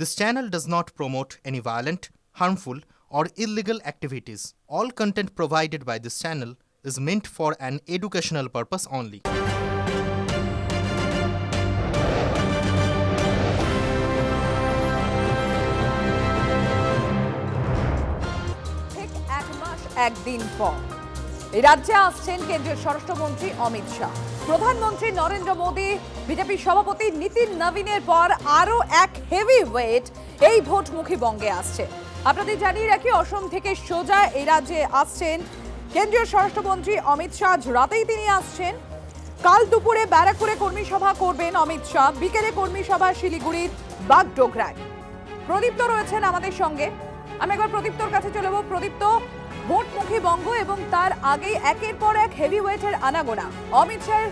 This channel does not promote any violent, harmful, or illegal activities. All content provided by this channel is meant for an educational purpose only. ঠিক এক মাস একদিন পর এই রাজ্যে আসছেন কেন্দ্রীয় স্বরাষ্ট্রমন্ত্রী অমিত শাহ প্রধানমন্ত্রী নরেন্দ্র মোদী, বিজেপি সভাপতি নীতিন নবীনের পর আরও এক হেভি ওয়েট এই ভোটমুখী বঙ্গে আসছে। আপনাদের জানিয়ে রাখি, অসম থেকে সোজা এই রাজ্যে আসছেন কেন্দ্রীয় স্বরাষ্ট্রমন্ত্রী অমিত শাহ। রাতেই তিনি আসছেন। কাল দুপুরে ব্যারাকপুরে কর্মী সভা করবেন অমিত শাহ। বিকেলে কর্মী সভা শিলিগুড়ির বাগডোগরায়। প্রদীপ্ত রয়েছেন আমাদের সঙ্গে। আমি একবার প্রদীপ্তর কাছে চলে যাব। প্রদীপ্ত ভোটমুখী বঙ্গ এবং তার আগেই একের পর এক হেভিওয়েটের আনাগোনা। অমিত শাহের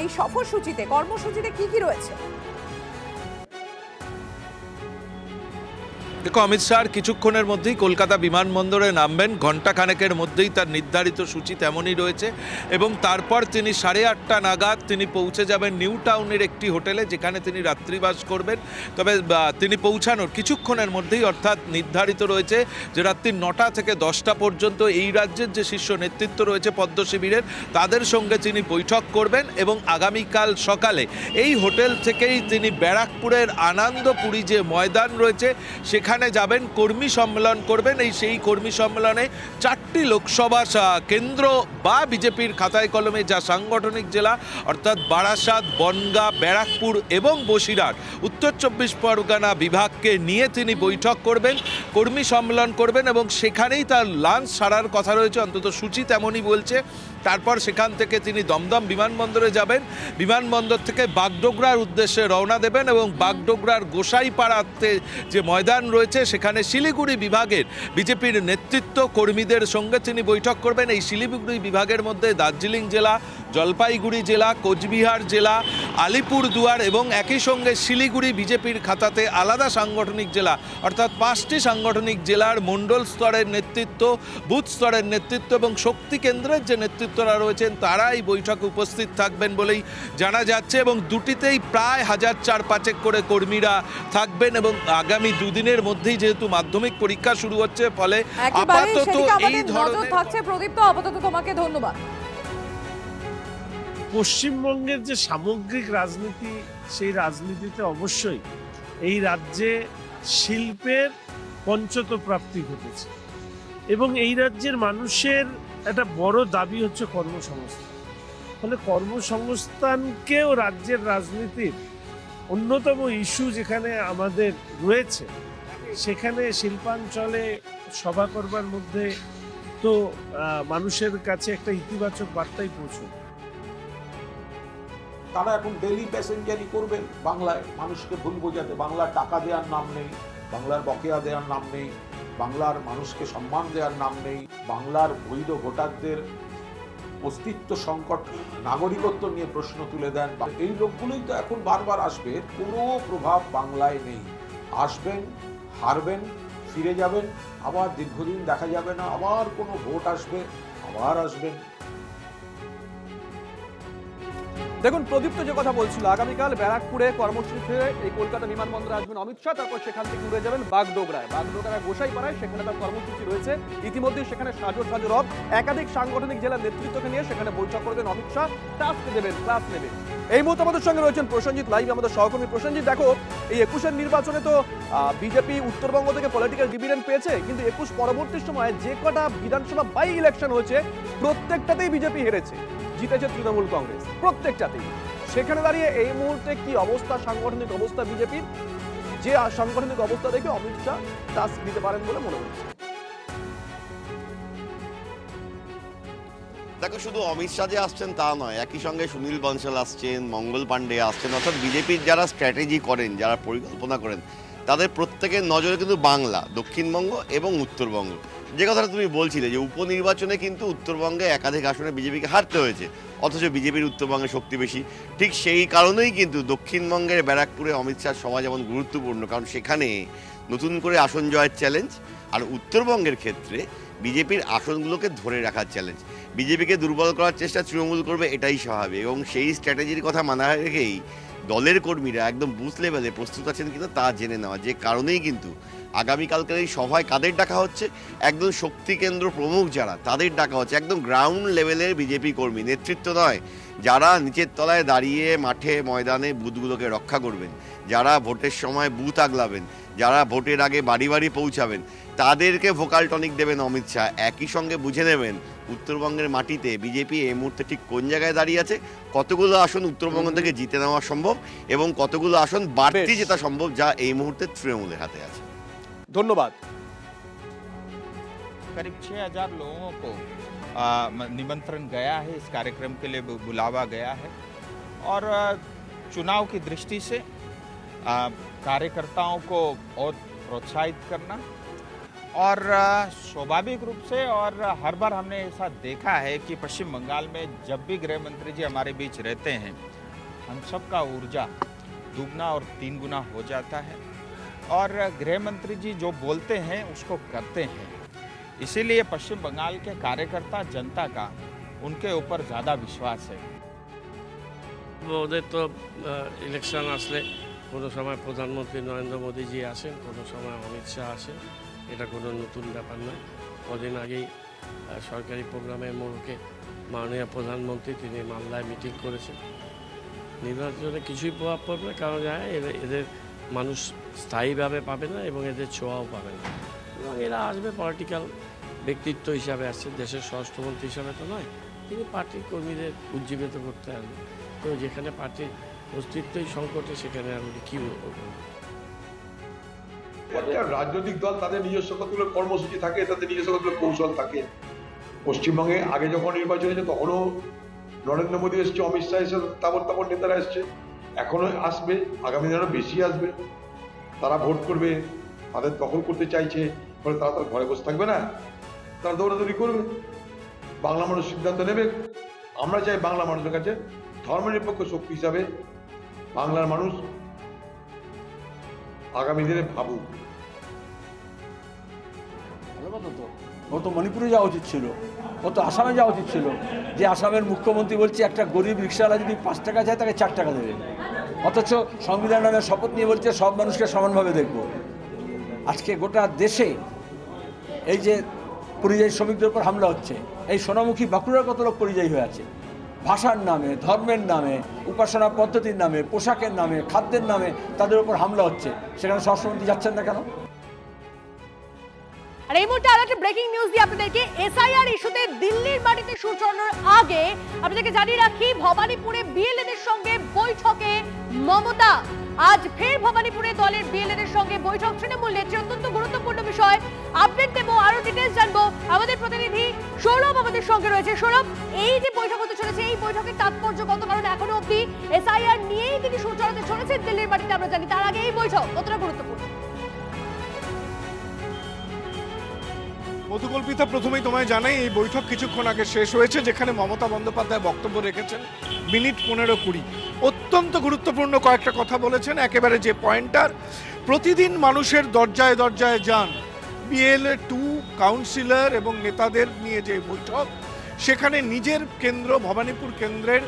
এই সফরসূচিতে কর্মসূচিতে কি কি রয়েছে? দেখো, অমিত শাহ কিছুক্ষণের মধ্যেই কলকাতা বিমানবন্দরে নামবেন। ঘণ্টা খানেকের মধ্যেই তার নির্ধারিত সূচি তেমনই রয়েছে এবং তারপর তিনি সাড়ে আটটা নাগাদ তিনি পৌঁছে যাবেন নিউ টাউনের একটি হোটেলে যেখানে তিনি রাত্রিবাস করবেন। তবে তিনি পৌঁছানোর কিছুক্ষণের মধ্যেই অর্থাৎ নির্ধারিত রয়েছে যে রাত্রি নটা থেকে দশটা পর্যন্ত এই রাজ্যের যে শীর্ষ নেতৃত্ব রয়েছে পদ্ম শিবিরের, তাদের সঙ্গে তিনি বৈঠক করবেন এবং আগামীকাল সকালে এই হোটেল থেকেই তিনি ব্যারাকপুরের আনন্দপুরী যে ময়দান রয়েছে, সেখানে যাবেন, কর্মী সম্মেলন করবেন। এই সেই কর্মী সম্মেলনে চারটি লোকসভা কেন্দ্র বা বিজেপির খাতায় কলমে যা সাংগঠনিক জেলা, অর্থাৎ বারাসাত, বনগা, ব্যারাকপুর এবং বসিরহাট। উত্তর চব্বিশ পরগনা বিভাগকে নিয়ে তিনি বৈঠক করবেন, কর্মী সম্মেলন করবেন এবং সেখানেই তার লাঞ্চ সারার কথা রয়েছে। অন্তত সূচি তেমনই বলছে। তারপর সেখান থেকে তিনি দমদম বিমানবন্দরে যাবেন। বিমানবন্দর থেকে বাগডোগরার উদ্দেশ্যে রওনা দেবেন এবং বাগডোগরার গোসাইপাড়াতে যে ময়দান রয়েছে, সেখানে শিলিগুড়ি বিভাগের বিজেপির নেতৃত্ব কর্মীদের সঙ্গে তিনি বৈঠক করবেন। এই শিলিগুড়ি বিভাগের মধ্যে দার্জিলিং জেলা জলপাইগুড়ি জেলা কোচবিহার জেলা আলিপুর দুয়ার এবং একই সঙ্গে শিলিগুড়ি বিজেপির খাতাতে আলাদা সাংগঠনিক জেলা। অর্থাৎ পাঁচটি সাংগঠনিক জেলার মণ্ডল স্তরের নেতৃত্ব বুথ স্তরের নেতৃত্ব এবং শক্তি কেন্দ্রের যে নেতৃত্বরা রয়েছেন তারা এই বৈঠকে উপস্থিত থাকবেন বলেই জানা যাচ্ছে এবং দুটিতেই প্রায় হাজার চার পাঁচেক করে কর্মীরা থাকবেন এবং আগামী দুদিনের মধ্যেই যেহেতু মাধ্যমিক পরীক্ষা শুরু হচ্ছে ফলে আপাতত এই ধরনের থাকছে। প্রদীপ্ত আপাতত তোমাকে ধন্যবাদ। পশ্চিমবঙ্গের যে সামগ্রিক রাজনীতি, সেই রাজনীতিতে অবশ্যই এই রাজ্যে শিল্পের পঞ্চত প্রাপ্তি ঘটেছে। এবং এই রাজ্যের মানুষের একটা বড় দাবি হচ্ছে কর্মসংস্থান। ফলে কর্মসংস্থানকেও রাজ্যের রাজনীতির অন্যতম ইস্যু যেখানে আমাদের রয়েছে, সেখানে শিল্পাঞ্চলে সভা করবার মধ্যে তো মানুষের কাছে একটা ইতিবাচক বার্তাই পৌঁছবে। তারা এখন ডেলি প্যাসেঞ্জারই করবেন বাংলায়। মানুষকে ভুল বোঝাতে। বাংলার টাকা দেওয়ার নাম নেই, বাংলার বকেয়া দেওয়ার নাম নেই, বাংলার মানুষকে সম্মান দেওয়ার নাম নেই, বাংলার বৈধ ভোটারদের অস্তিত্ব সংকট, নাগরিকত্ব নিয়ে প্রশ্ন তুলে দেন। এই লোকগুলোই তো এখন বারবার আসবে, কোনো প্রভাব বাংলায় নেই। আসবেন, হারবেন, ফিরে যাবেন, আবার দীর্ঘদিন দেখা যাবে না, আবার কোনো ভোট আসবে, আবার আসবেন। দেখুন, প্রদীপ্ত যে কথা বলছিল, আগামীকাল ব্যারাকপুরে কর্মসূচিতে এই কলকাতা বিমানবন্দরে আসবেন অমিত শাহ, তারপর সেখান থেকে উড়ে যাবেন বাগডোগরায়। বাগডোগরা গোসাইপাড়ায় সেখানে তার কর্মসূচি রয়েছে। ইতিমধ্যে সেখানে সাজর সাজর রব একাধিক সাংগঠনিক জেলার নেতৃত্বকে নিয়ে সেখানে বৈঠক করবেন অমিত শাহ। টাস্ক দেবেন, ক্লাস নেবেন। এই মুহূর্তে আমাদের সঙ্গে রয়েছেন প্রসেনজিৎ লাইভ, আমাদের সহকর্মী। প্রসেনজিৎ, দেখো, এই একুশের নির্বাচনে তো বিজেপি উত্তরবঙ্গ থেকে পলিটিক্যাল ডিভিডেন্ড পেয়েছে, কিন্তু একুশ পরবর্তী সময়ে যে কটা বিধানসভা বাই ইলেকশন হয়েছে, প্রত্যেকটাতেই বিজেপি হেরেছে। জিতেছে তৃণমূল কংগ্রেস, প্রত্যেকটাতেই। সেখানে দাঁড়িয়ে এই মুহূর্তে কি অবস্থা, সাংগঠনিক অবস্থা বিজেপির? যে সাংগঠনিক অবস্থা দেখে অমিত শাহ টাস্ক দিতে পারেন বলে মনে হচ্ছে। দেখো, শুধু অমিত শাহ যে আসছেন তা নয়, একই সঙ্গে সুনীল বনসাল আসছেন, মঙ্গল পাণ্ডে আসছেন, অর্থাৎ বিজেপির যারা স্ট্র্যাটেজি করেন, যারা পরিকল্পনা করেন তাদের প্রত্যেকের নজরে কিন্তু বাংলা, দক্ষিণবঙ্গ এবং উত্তরবঙ্গ। যে কথাটা তুমি বলছিলে যে উপনির্বাচনে কিন্তু উত্তরবঙ্গে একাধিক আসনে বিজেপিকে হারতে হয়েছে, অথচ বিজেপির উত্তরবঙ্গে শক্তি বেশি। ঠিক সেই কারণেই কিন্তু দক্ষিণবঙ্গের ব্যারাকপুরে অমিত শাহ সভা যেমন গুরুত্বপূর্ণ, কারণ সেখানে নতুন করে আসন জয়ের চ্যালেঞ্জ আর উত্তরবঙ্গের ক্ষেত্রে বিজেপির আসনগুলোকে ধরে রাখার চ্যালেঞ্জ বিজেপিকে দুর্বল করার চেষ্টা তৃণমূল করবে, এটাই স্বাভাবিক। এবং সেই স্ট্র্যাটেজির কথা মাথায় রেখেই দলের কর্মীরা একদম বুথ লেভেলে প্রস্তুত আছেন কিনা তা জেনে নেওয়া যে কারণেই কিন্তু আগামীকালকের এই সভায় কাদের ডাকা হচ্ছে? একদম শক্তি কেন্দ্র প্রমুখ যারা, তাদের ডাকা হচ্ছে। একদম গ্রাউন্ড লেভেলের বিজেপি কর্মী, নেতৃত্ব নয়, যারা নিচের তলায় দাঁড়িয়ে মাঠে, ময়দানে বুথগুলোকে রক্ষা করবেন, যারা ভোটের সময় বুথ আগলাবেন, যারা ভোটের আগে বাড়ি বাড়ি পৌঁছাবেন তাদেরকে ভোকাল টনিক দেবেন অমিত শাহ একই সঙ্গে বুঝে নেবেন উত্তরবঙ্গের মাটিতে বিজেপি এই মুহূর্তে ঠিক কোন জায়গায় দাঁড়িয়ে আছে কতগুলো আসন উত্তরবঙ্গ থেকে জিতে নেওয়া সম্ভব এবং কতগুলো আসন বাড়তি বেশ। জেতা সম্ভব যা এই মুহূর্তে তৃণমূলের হাতে আছে ধন্যবাদ करीब 6000 लोगों को आ, म- निमंत्रण गया है इस कार्यक्रम के लिए बु- बुलावा गया है और आ, चुनाव की दृष्टि से आ, कार्यकर्ताओं को और प्रोत्साहित करना और आ, स्वाभाविक रूप से और हर बार हमने ऐसा देखा है कि पश्चिम बंगाल में जब भी गृह मंत्री जी हमारे बीच रहते हैं हम सबका ऊर्जा दुगना और तीन गुना हो जाता है और गृह मंत्री जी जो बोलते हैं उसको करते हैं इसीलिए पश्चिम बंगाल के कार्यकर्ता जनता का उनके ऊपर ज़्यादा विश्वास है ওদের তো ইলেকশন আসলে কোনো সময় প্রধানমন্ত্রী নরেন্দ্র মোদীজি আসেন কোনো সময় অমিত শাহ আসেন এটা কোনো নতুন ব্যাপার নয়। কদিন আগেই সরকারি প্রোগ্রামের মোড়কে মাননীয় প্রধানমন্ত্রী তিনি মামলায় মিটিং করেছেন। নির্বাচনে কিছুই প্রভাব পড়বে কারণ হ্যাঁ এদের মানুষ স্থায়ীভাবে পাবে না এবং এদের ছোঁয়াও পাবে না। এবং এরা আসবে পলিটিক্যাল ব্যক্তিত্ব হিসাবে আসছে, দেশের স্বরাষ্ট্রমন্ত্রী হিসাবে তো নয়, তিনি পার্টির কর্মীদের উজ্জীবিত করতে আসবে। তো যেখানে পার্টির অস্তিত্বই সংকটে, সেখানে উনি কী প্রত্যেকটা রাজনৈতিক দল তাদের নিজস্ব কতগুলো কর্মসূচি থাকে, তাদের নিজস্ব কতগুলো কৌশল থাকে? পশ্চিমবঙ্গে আগে যখন নির্বাচন হয়েছে, তখনও নরেন্দ্র মোদী এসছে, অমিত শাহ এসে তাবর তাবর নেতারা এসছে। এখনও আসবে, আগামী দিনে বেশি আসবে। তারা ভোট করবে, তাদের দখল করতে চাইছে, ফলে তারা তার ঘরে বসে থাকবে না। তারা দৌড়াদৌড়ি করবে। বাংলা মানুষ সিদ্ধান্ত নেবে। আমরা চাই বাংলা মানুষের কাছে ধর্মনিরপেক্ষ শক্তি হিসাবে বাংলার মানুষ আগামী দিনে ভাবুক। কথা তো। ও তো মণিপুরে যাওয়া উচিত ছিল। ও তো আসামে যাওয়া উচিত ছিল। যে আসামের মুখ্যমন্ত্রী বলছে, একটা গরিব রিক্সাওয়ালা যদি পাঁচ টাকা চায়, তাকে চার টাকা দেবে। অথচ সংবিধান নামে শপথ নিয়ে বলছে, সব মানুষকে সমানভাবে দেখব। আজকে গোটা দেশে এই যে পরিযায়ী শ্রমিকদের উপর হামলা হচ্ছে, এই সোনামুখী বাঁকুড়ার কত লোক পরিযায়ী হয়ে আছে? ভাষার নামে, ধর্মের নামে, উপাসনা পদ্ধতির নামে, পোশাকের নামে, খাদ্যের নামে তাদের উপর হামলা হচ্ছে। সেখানে স্বরাষ্ট্রমন্ত্রী যাচ্ছেন না কেন? আর এই মুহূর্তে আরও একটা ব্রেকিং নিউজ দিয়ে আপনাদেরকে এসআইআর ইস্যুতে দিল্লির মাটিতে সুর চড়ানোর আগে আপনাদেরকে জানিয়ে রাখি, ভবানীপুরে বিএলএদের সঙ্গে বৈঠকে মমতা। আজ ফের ভবানীপুরে দলের বিএলএদের সঙ্গে বৈঠক। তৃণমূল নেত্রী, অত্যন্ত গুরুত্বপূর্ণ বিষয়। আপডেট দেবো, আরও ডিটেলস জানব। আমাদের প্রতিনিধি সৌরভ আমাদের সঙ্গে রয়েছে। সৌরভ, এই যে বৈঠক হতে চলেছে, এই বৈঠকের তাৎপর্য কত? কারণ এখনও অবধি এসআইআর নিয়েই তিনি সুর চড়াতে চলেছেন দিল্লির মাটিতে, আমরা জানি। তার আগে এই বৈঠক কতটা গুরুত্বপূর্ণ? মধুকল্পিতা প্রথমেই তোমায় জানাই, এই বৈঠক কিছুক্ষণ আগে শেষ হয়েছে, যেখানে মমতা বন্দ্যোপাধ্যায় বক্তব্য রেখেছেন মিনিট পনেরো কুড়ি। অত্যন্ত গুরুত্বপূর্ণ কয়েকটা কথা বলেছেন, একেবারে যে পয়েন্টার, প্রতিদিন মানুষের দরজায় দরজায় যান। বিএলএ টু, কাউন্সিলর এবং নেতাদের নিয়ে যে বৈঠক, সেখানে নিজের কেন্দ্র, ভবানীপুর কেন্দ্রের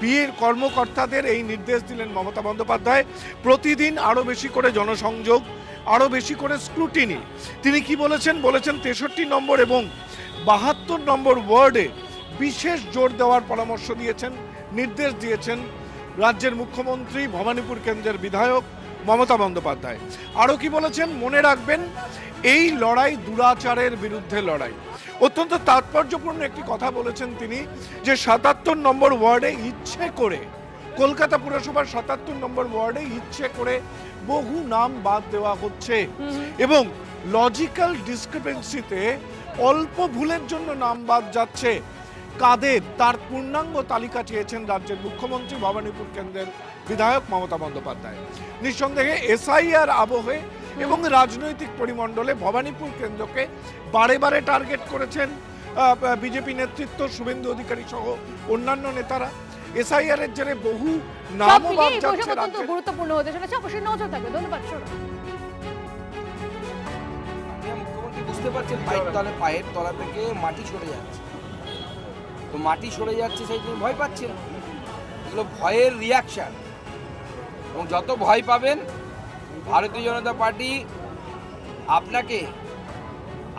বিয়ের কর্মকর্তাদের এই নির্দেশ দিলেন মমতা বন্দ্যোপাধ্যায়। প্রতিদিন আরও বেশি করে জনসংযোগ আরও বেশি করে স্ক্রুটিনি তিনি কি বলেছেন? বলেছেন তেষট্টি নম্বর এবং বাহাত্তর নম্বর ওয়ার্ডে বিশেষ জোর দেওয়ার পরামর্শ দিয়েছেন, নির্দেশ দিয়েছেন রাজ্যের মুখ্যমন্ত্রী, ভবানীপুর কেন্দ্রের বিধায়ক মমতা বন্দ্যোপাধ্যায়। আরও কি বলেছেন? মনে রাখবেন, এই লড়াই দুরাচারের বিরুদ্ধে লড়াই। অত্যন্ত তাৎপর্যপূর্ণ একটি কথা বলেছেন তিনি যে সাতাত্তর নম্বর ওয়ার্ডে ইচ্ছে করে কলকাতা পুরসভার সাতাত্তর নম্বর ওয়ার্ডে ইচ্ছে করে বহু নাম বাদ দেওয়া হচ্ছে। এবং লজিক্যাল ডিসক্রিপেন্সিতে অল্প ভুলের জন্য নাম বাদ যাচ্ছে। কাদের? তার পূর্ণাঙ্গ তালিকা চেয়েছেন রাজ্যের মুখ্যমন্ত্রী ভবানীপুর কেন্দ্রের বিধায়ক মমতা বন্দ্যোপাধ্যায়। নিঃসন্দেহে এসআইআর আবহে এবং রাজনৈতিক পরিমণ্ডলে ভবানীপুর কেন্দ্রকে বারে বারে টার্গেট করেছেন বিজেপি নেতৃত্ব শুভেন্দু অধিকারী সহ অন্যান্য নেতারা। এসআইআর এর জেরে বহু নামও বাদ যাচ্ছে গুরুত্বপূর্ণ হতে চলেছে। অবশ্যই নজর থাকবে। ধন্যবাদ সৌরভ। মুখ্যমন্ত্রী বুঝতে পারছেন পায়ের তলে পায়ের তলা থেকে মাটি সরে যাচ্ছে। তো মাটি সরে যাচ্ছে সেই জন্য ভয় পাচ্ছেন এগুলো ভয়ের রিয়াকশন এবং যত ভয় পাবেন ভারতীয় জনতা পার্টি আপনাকে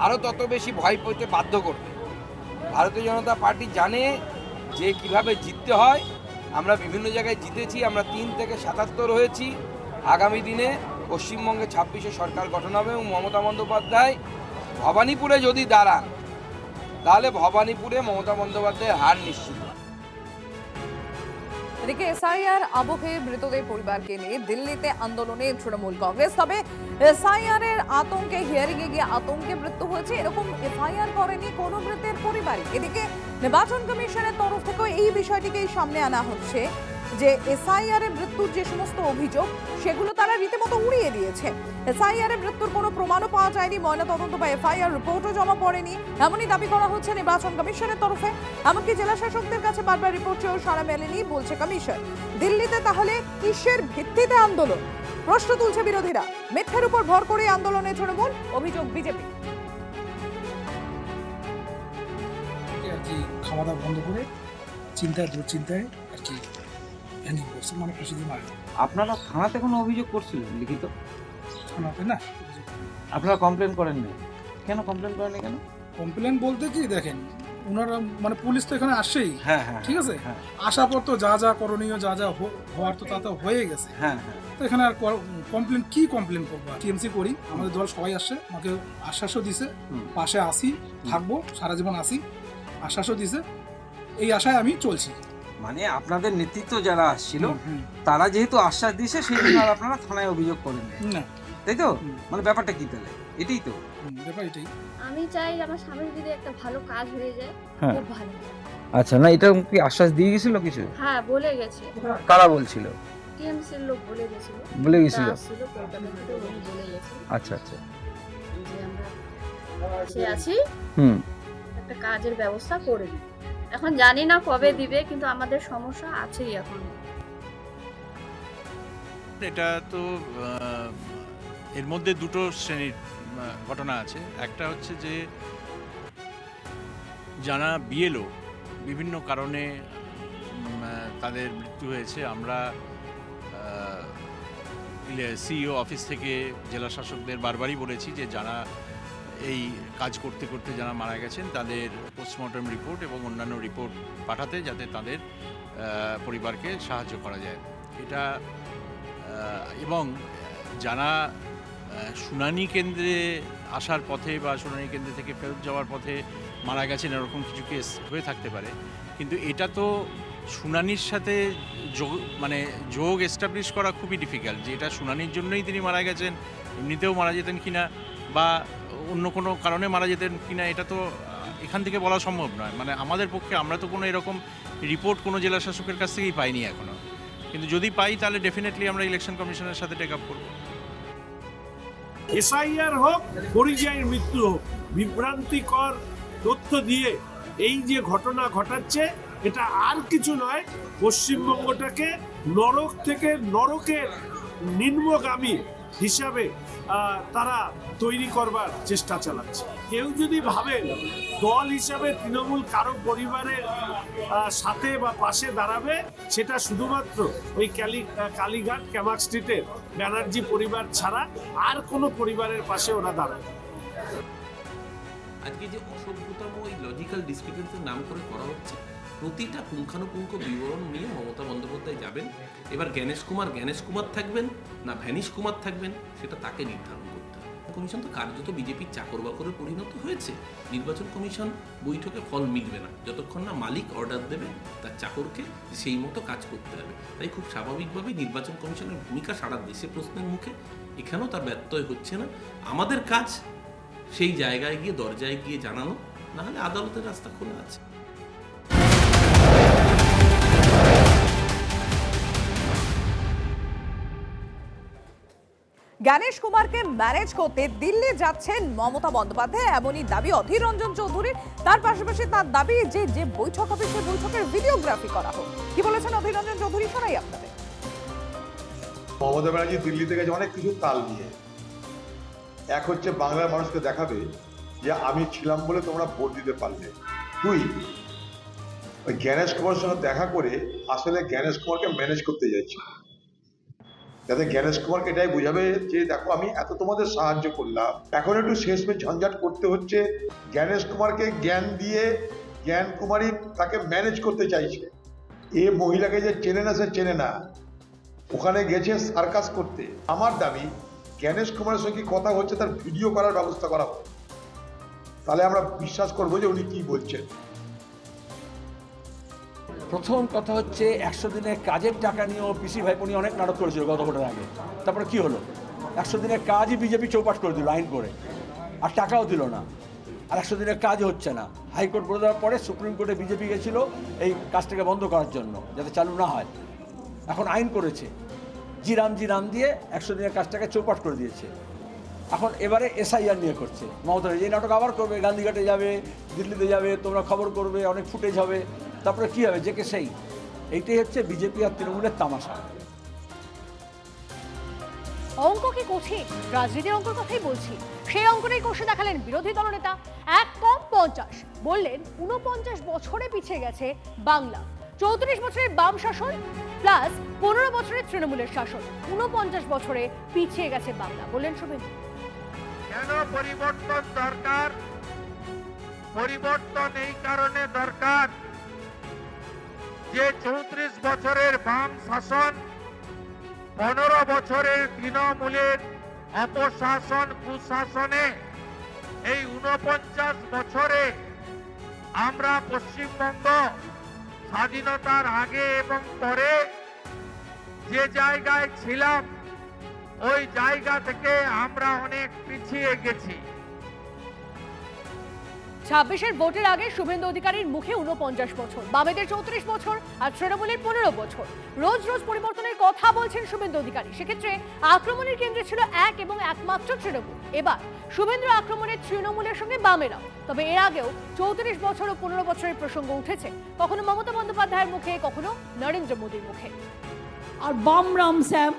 আরও তত বেশি ভয় পেতে বাধ্য করবে। ভারতীয় জনতা পার্টি জানে যে কীভাবে জিততে হয়, আমরা বিভিন্ন জায়গায় জিতেছি, আমরা তিন থেকে সাতাত্তর হয়েছি। আগামী দিনে পশ্চিমবঙ্গে ছাব্বিশে সরকার গঠন হবে এবং মমতা বন্দ্যোপাধ্যায় ভবানীপুরে যদি দাঁড়ান, তাহলে ভবানীপুরে মমতা বন্দ্যোপাধ্যায়ের হার নিশ্চিত। এদিকে এসআইআর আবহে মৃতদের পরিবারকে নিয়ে দিল্লিতে আন্দোলনে তৃণমূল কংগ্রেস। তবে এসআইআর এর আতঙ্কে হিয়ারিং এ গিয়ে আতঙ্কে মৃত্যু হয়েছে, এরকম এফআইআর করেনি কোনো মৃতের পরিবারই। এদিকে নির্বাচন কমিশনের তরফ থেকেও এই বিষয়টিকেই সামনে আনা হচ্ছে। যে এসআইআর এর মৃত্যুর যে সমস্ত অভিযোগ, সেগুলো তারা রীতিমতো উড়িয়ে দিয়েছে। এসআইআর এর মৃত্যুর কোনো প্রমাণও পাওয়া যায়নি, ময়নাতদন্ত বা এফআইআর রিপোর্টও জমা পড়েনি। এমনই দাবি করা হচ্ছে নির্বাচন কমিশনের তরফে। এমনকি জেলা শাসকদের কাছে বারবার রিপোর্ট চেয়েও সারা মেলেনি, বলছে কমিশন। দিল্লিতে তাহলে কিসের ভিত্তিতে আন্দোলন? প্রশ্ন তুলছে বিরোধীরা। মিথ্যের উপর ভর করে আন্দোলনে তৃণমূল, অভিযোগ বিজেপি। খাওয়া দাওয়া বন্ধ করে, চিন্তায়, দুশ্চিন্তায় আর কি ভ্যানিং করছে মানে ফাঁসি দিয়ে মারা আপনারা থানাতে কোনো অভিযোগ করছিলেন লিখিত? থানাতে না আপনারা কমপ্লেন করেননি কেন কমপ্লেন করেননি কেন? কমপ্লেন বলতে কি দেখেন ওনারা মানে পুলিশ তো এখানে আসেই হ্যাঁ হ্যাঁ ঠিক আছে? হ্যাঁ। আসার পর তো যা যা করণীয় যা যা হওয়ার তো তা তো হয়ে গেছে। হ্যাঁ হ্যাঁ। তো এখানে আর কমপ্লেন কি কমপ্লেন করব? টিএমসি করি আমাদের দল সবাই আসছে আমাকে আশ্বাসও দিছে পাশে আসি থাকব সারা জীবন আসি আশ্বাসও দিছে এই আশায় আমি চলছি। মানে আপনাদের নেতৃত্ব যারা আসছিল। তারা যেহেতু আশ্বাস দিয়েছে সেই জন্য আর আপনারা থানায় অভিযোগ করেন না। তাই তো? মানে ব্যাপারটা কি তাহলে? এটাই তো। ব্যাপার এটাই। আমি চাই আমার স্বামীর যদি একটা ভালো কাজ হয়ে যায় হ্যাঁ। খুব ভালো। আচ্ছা না এটা কি আশ্বাস দিয়ে গেছিল কিছু? হ্যাঁ বলে গেছে। কারা বলছিল? টিএমসির লোক বলে গেছিল। বলে গেছিল? আচ্ছা আচ্ছা। পাশে আছি হুম। একটা কাজের ব্যবস্থা করে দিই। এখন জানি না কবে দিবে, কিন্তু আমাদের সমস্যা আছেই এখন। এটা তো এর মধ্যে দুটো শ্রেণির ঘটনা আছে। একটা হচ্ছে যে, যারা বিএলও, বিভিন্ন কারণে তাদের মৃত্যু হয়েছে, আমরা সিইও অফিস থেকে জেলা শাসকদের বারবারই বলেছি যে যারা এই কাজ করতে করতে যারা মারা গেছেন, তাদের পোস্টমর্টম রিপোর্ট এবং অন্যান্য রিপোর্ট পাঠাতে যাতে তাদের পরিবারকে সাহায্য করা যায়। এটা এবং যারা শুনানি কেন্দ্রে আসার পথে বা শুনানি কেন্দ্র থেকে ফেরত যাওয়ার পথে মারা গেছেন, এরকম কিছু কেস হয়ে থাকতে পারে। কিন্তু এটা তো শুনানির সাথে যোগ মানে যোগ এস্টাবলিশ করা খুবই ডিফিকাল্ট যে এটা শুনানির জন্যই তিনি মারা গেছেন, এমনিতেও মারা যেতেন কিনা বা অন্য কোনো কারণে মারা যেতেন কিনা, এটা তো এখান থেকে বলা সম্ভব নয়। মানে আমাদের পক্ষে আমরা তো কোনো এরকম রিপোর্ট কোনো জেলা শাসকের কাছ থেকেই পাইনি এখনও কিন্তু যদি পাই তাহলে ডেফিনেটলি আমরা ইলেকশন কমিশনের সাথে টেক আপ করব। এসআইআর হোক, পরিযায়ীর মৃত্যু হোক, বিভ্রান্তিকর তথ্য দিয়ে এই যে ঘটনা ঘটাচ্ছে, এটা আর কিছু নয়, পশ্চিমবঙ্গটাকে নরক থেকে নরকের নিম্নগামী হিসাবে তারা তৈরি করবার চেষ্টা চালাচ্ছে। কেউ যদি ভাবেন দল হিসাবে তৃণমূল কারও পরিবারের সাথে বা পাশে দাঁড়াবে, সেটা শুধুমাত্র ওই ক্যালি কালীঘাট ক্যামাক স্ট্রিটের ব্যানার্জি পরিবার ছাড়া আর কোনো পরিবারের পাশে ওরা দাঁড়াবে আজকে যে অসভ্যতম ওই লজিক্যাল ডিসক্রিপেন্সের নাম করে করা হচ্ছে প্রতিটা পুঙ্খানুপুঙ্খ বিবরণ নিয়ে মমতা বন্দ্যোপাধ্যায় যাবেন। এবার জ্ঞানেশ কুমার জ্ঞানেশ কুমার থাকবেন না ভ্যানিশ কুমার থাকবেন, সেটা তাকে নির্ধারণ করতে হবে। কমিশন তো কার্যত বিজেপির চাকর বাকরে পরিণত হয়েছে। নির্বাচন কমিশন বৈঠকে ফল মিলবে না। যতক্ষণ না মালিক অর্ডার দেবে, তার চাকরকে সেই মতো কাজ করতে হবে। তাই খুব স্বাভাবিকভাবেই নির্বাচন কমিশনের ভূমিকা সারা দেশে প্রশ্নের মুখে। এখানেও তার ব্যত্যয় হচ্ছে না। আমাদের কাজ সেই জায়গায় গিয়ে, দরজায় গিয়ে জানানো, নাহলে আদালতের রাস্তা খোলা আছে। জ্ঞানেশ কুমারকে ম্যানেজ করতে দিল্লি যাচ্ছেন মমতা বন্দ্যোপাধ্যায়। এমনই দাবি অধীর রঞ্জন চৌধুরীর। তার পাশাপাশি তার দাবি যে যে বৈঠক হবে সেই বৈঠকের ভিডিওগ্রাফি করা হোক। কি বলেছেন অধীর রঞ্জন চৌধুরী? শোনাই আপনাদের। মমতা ব্যানার্জি দিল্লিতে গেছে অনেক কিছু তাল নিয়ে এক হচ্ছে বাংলার মানুষকে দেখাবে যে, আমি ছিলাম বলে তোমরা ভোট দিতে পারলে। দুই, ওই জ্ঞানেশ কুমারের সঙ্গে দেখা করে আসলে জ্ঞানেশ কুমারকে ম্যানেজ করতে যাচ্ছি। যাতে জ্ঞানেশ কুমারকে এটাই বোঝাবে যে, দেখো, আমি এত তোমাদের সাহায্য করলাম। এখন একটু শেষমেশ ঝঞ্ঝাট করতে হচ্ছে। জ্ঞানেশ কুমারকে জ্ঞান দিয়ে জ্ঞান কুমারই তাকে ম্যানেজ করতে চাইছে। এ মহিলাকে যে চেনে না, সে চেনে না। ওখানে গেছে সার্কাস করতে। আমার দাবি, জ্ঞানেশ কুমারের সঙ্গে কথা হচ্ছে তার ভিডিও করার ব্যবস্থা করা হোক। তাহলে আমরা বিশ্বাস করব যে উনি কি বলছেন। প্রথম কথা হচ্ছে একশো দিনের কাজের টাকা নিয়েও পিসি ভাইপো নিয়ে অনেক নাটক করেছিল গত ভোটের আগে। তারপরে কি হলো? একশো দিনের কাজই বিজেপি চৌপাট করে দিল আইন করে। আর টাকাও দিল না। আর একশো দিনের কাজ হচ্ছে না। হাইকোর্ট বলে দেওয়ার পরে সুপ্রিম কোর্টে বিজেপি গেছিল এই কাজটাকে বন্ধ করার জন্য, যাতে চালু না হয়। এখন আইন করেছে। জিরাম জিরাম দিয়ে একশো দিনের কাজটাকে চৌপাট করে দিয়েছে। এখন এবারে এসআইআর নিয়ে করছে। মমতা এই নাটক আবার করবে। গান্ধীঘাটে যাবে, দিল্লিতে যাবে, তোমরা খবর করবে, অনেক ফুটেজ হবে। তারপরে কী হবে? যে কে সেই? এইটাই হচ্ছে বিজেপি আর তৃণমূলের তামাশা। অঙ্ক কি কঠিন রাজনীতির অঙ্কের কথাই বলছি। সেই অঙ্কটাই কষে দেখালেন বিরোধী দলনেতা এক কম পঞ্চাশ। বললেন উনপঞ্চাশ বছরে পিছিয়ে গেছে বাংলা। চৌত্রিশ বছরের বাম শাসন প্লাস পনেরো বছরের তৃণমূলের শাসন। উনপঞ্চাশ বছরে পিছিয়ে গেছে বাংলা। বললেন শুভেন্দু। কেন পরিবর্তন দরকার? পরিবর্তন এই কারণে দরকার যে চৌত্রিশ বছরের বাম শাসন, পনেরো বছরের তৃণমূলের অপশাসন কুশাসনে, এই উনপঞ্চাশ বছরে আমরা পশ্চিমবঙ্গ স্বাধীনতার আগে এবং পরে যে জায়গায় ছিলাম, ওই জায়গা থেকে আমরা অনেক পিছিয়ে গেছি। ছাব্বিশের ভোটের আগে শুভেন্দু অধিকারীর মুখে উনপঞ্চাশ বছর, বামেদের চৌত্রিশ বছর আর তৃণমূলের পনেরো বছর। রোজ রোজ পরিবর্তনের কথা বলছেন শুভেন্দু অধিকারী। সেক্ষেত্রে আক্রমণের কেন্দ্রে ছিল এক এবং একমাত্র তৃণমূল। এবার শুভেন্দ্র আক্রমণের তৃণমূলের সঙ্গে বামেরাও। তবে এর আগেও চৌত্রিশ বছর ও পনেরো বছরের প্রসঙ্গ উঠেছে। কখনো মমতা বন্দ্যোপাধ্যায়ের মুখে, কখনো নরেন্দ্র মোদীর মুখে। আর বাম রাম স্যাম,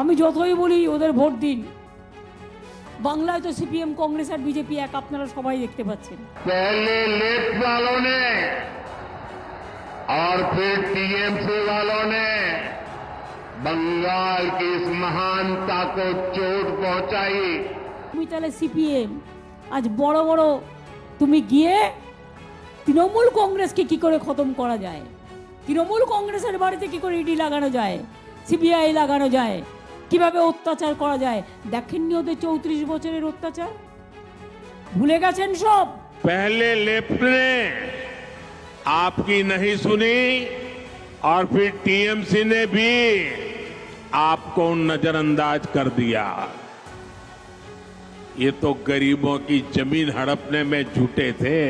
আমি যতই বলি ওদের ভোট দিন। বাংলায় তো সিপিএম কংগ্রেস আর বিজেপি এক আপনারা সবাই দেখতে পাচ্ছেন पहले लेफ्ट वालों ने और फिर टीएमसी वालों ने बंगाल की इस महानता को चोट पहुंचाई তুমি তাহলে সিপিএম আজ বড় বড় তুমি গিয়ে তৃণমূল কংগ্রেসকে কি করে খতম করা যায় তৃণমূল কংগ্রেসের বাড়িতে কি করে ইডি লাগানো যায় সিবিআই লাগানো যায় কিভাবে অত্যাচার করা যায় দেখেননি ওদের চৌত্রিশ বছরের অত্যাচার ভুলে গেছেন সব पहले लेफ्ट ने आपकी नहीं सुनी और फिर टीएमसी ने भी आपको नजरअंदाज कर दिया ये तो गरीबों की जमीन हड़पने में जुटे थे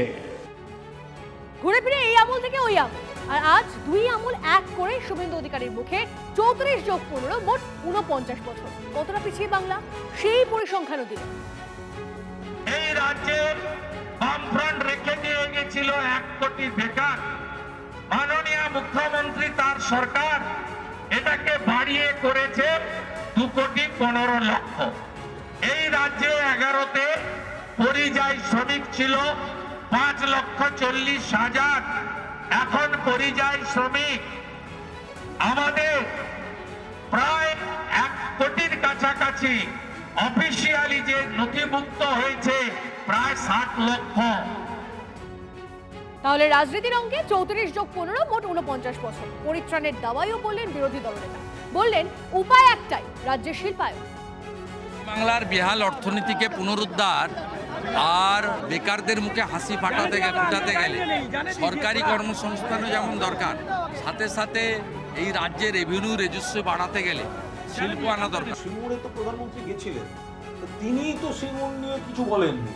ঘুরে ফিরে এই আমল থেকে ওই আমল আর আজ দুই আমল এক করে শুভেন্দু অধিকারীর মুখে চৌত্রিশ যোগ পনেরো মোট উনপঞ্চাশ বছর। কতটা পিছিয়ে বাংলা? সেই পরিসংখ্যানও দিলেন এই রাজ্যে বামফ্রন্ট রেখে দিয়ে গেছিল এক কোটি বেকার। মাননীয় মুখ্যমন্ত্রী তার সরকার এটাকে বাড়িয়ে করেছে দু কোটি পনেরো লক্ষ। এই রাজ্যে এগারোতে পরিযায়ী শ্রমিক ছিল পাঁচ লক্ষ চল্লিশ হাজার। এখন পরিযায়ী শ্রমিক আমাদের প্রায় এক কোটির কাছাকাছি অফিসিয়ালি যে নথিভুক্ত হয়েছে প্রায় ষাট লক্ষ। তাহলে রাজনীতির অঙ্কে চৌত্রিশ যোগ পনেরো মোট উনপঞ্চাশ বছর। পরিত্রাণের দাওয়াইও বললেন বিরোধী দলনেতা বললেন উপায় একটাই রাজ্যের শিল্পায়ন। বাংলার বেহাল অর্থনীতিকে পুনরুদ্ধার আর বেকারদের মুখে হাসি ফাটাতে গেলে ফুটাতে গেলে সরকারি কর্মসংস্থানও যেমন দরকার সাথে সাথে এই রাজ্যের রেভিনিউ রেজিস্ট্রি বাড়াতে গেলে শিল্প আনা দরকার। সিঙ্গুরে তো প্রধানমন্ত্রী গেছিলেন তো তিনিই তো সিঙ্গুর নিয়ে কিছু বলেননি।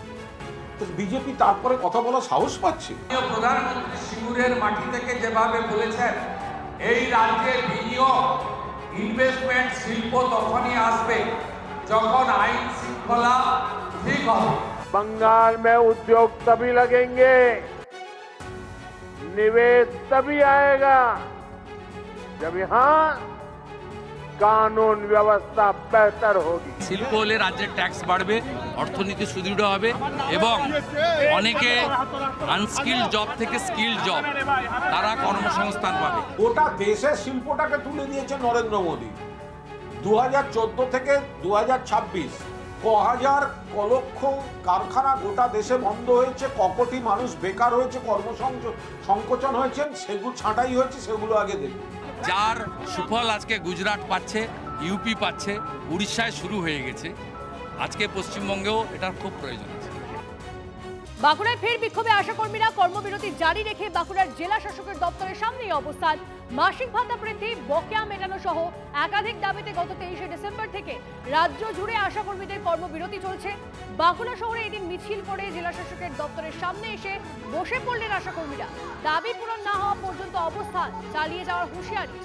তো বিজেপি তারপরে কথা বলার সাহস পাচ্ছে। প্রধানমন্ত্রী সিঙ্গুরের মাটি থেকে যেভাবে বলেছেন এই রাজ্যে বিনিয়োগ ইনভেস্টমেন্ট শিল্প তখনই আসবে যখন আইন শৃঙ্খলা ঠিক হবে। बंगाल में उद्योग तभी लगेंगे निवेश तभी आएगा जब यहाँ कानून व्यवस्था बेहतर होगी শিল্প হলে রাজ্যের ট্যাক্স বাড়বে অর্থনীতি সুদৃঢ় হবে এবং অনেকে আনস্কিল জব থেকে স্কিল জব তারা কর্মসংস্থান পাবে গোটা দেশের শিল্পটাকে তুলে দিয়েছে নরেন্দ্র মোদী দু থেকে দু ক হাজার কলক্ষ কারখানা গোটা দেশে বন্ধ হয়েছে, ককটি কোটি মানুষ বেকার হয়েছে, কর্মসংচ, সংকোচন হয়েছে, সেগুলো ছাঁটাই হয়েছে, সেগুলো আগে দেখুন। যার সুফল আজকে গুজরাট পাচ্ছে, ইউপি পাচ্ছে, উড়িষ্যায় শুরু হয়ে গেছে। আজকে পশ্চিমবঙ্গেও এটার খুব প্রয়োজন। বাঁকুড়ায় ফের বিক্ষোভে আশাকর্মীরা কর্মবিরতি জারি রেখে বাঁকুড়ার জেলা শাসকের দপ্তরের সামনেই অবস্থান। মাসিক ভাতা বৃদ্ধি, বকেয়া মেটানো সহ একাধিক দাবিতে গত তেইশে ডিসেম্বর থেকে রাজ্য জুড়ে আশাকর্মীদের কর্মবিরতি চলছে। বাঁকুড়া শহরে এদিন মিছিল করে জেলা শাসকের দপ্তরের সামনে এসে বসে পড়লেন আশাকর্মীরা। দাবি পূরণ না হওয়া পর্যন্ত অবস্থান চালিয়ে যাওয়ার হুঁশিয়ারি।